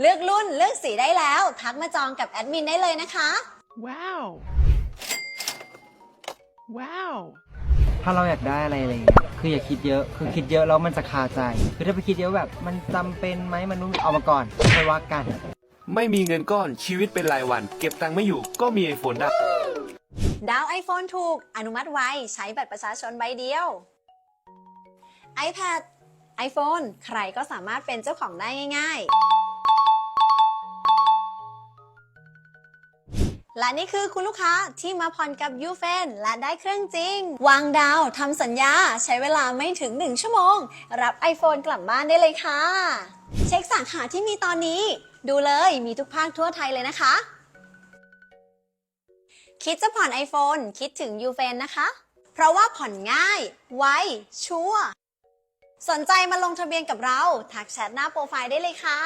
เลือกรุ่นเลือกสีได้แล้ว ทักมาจองกับแอดมินได้เลยนะคะ Wow. Wow. ถ้าเราอยากได้อะไรอะไรเงี้ย คืออย่าคิดเยอะ คือคิดเยอะแล้วมันจะคาใจ คือถ้าไปคิดเยอะแบบ มันจำเป็นไหมมันนู่นเอามาก่อนค่อยว่ากัน ไม่มีเงินก้อนชีวิตเป็นรายวัน เก็บตังค์ไม่อยู่ก็มีไอโฟนได้ ดาว iPhone ถูก อนุมัติไว ใช้บัตรประชาชนใบเดียว iPad iPhone ใครก็สามารถเป็นเจ้าของได้ง่าย และนี่คือคุณลูกค้าที่มาผ่อนกับยูเฟนและได้เครื่องจริง วางดาวทำสัญญาใช้เวลาไม่ถึง 1 ชั่วโมง รับ iPhone กลับบ้านได้เลยค่ะ เช็คสาขาที่มีตอนนี้ ดูเลยมีทุกภาคทั่วไทยเลยนะคะ คิดจะผ่อน iPhone คิดถึง u f e n นนะคะ เพราะว่าผ่อนง่าย ไวชัวสนใจมาลงทะเบียนกับเรา ทักแชทหน้าโปรไฟล์ได้เลยค่ะ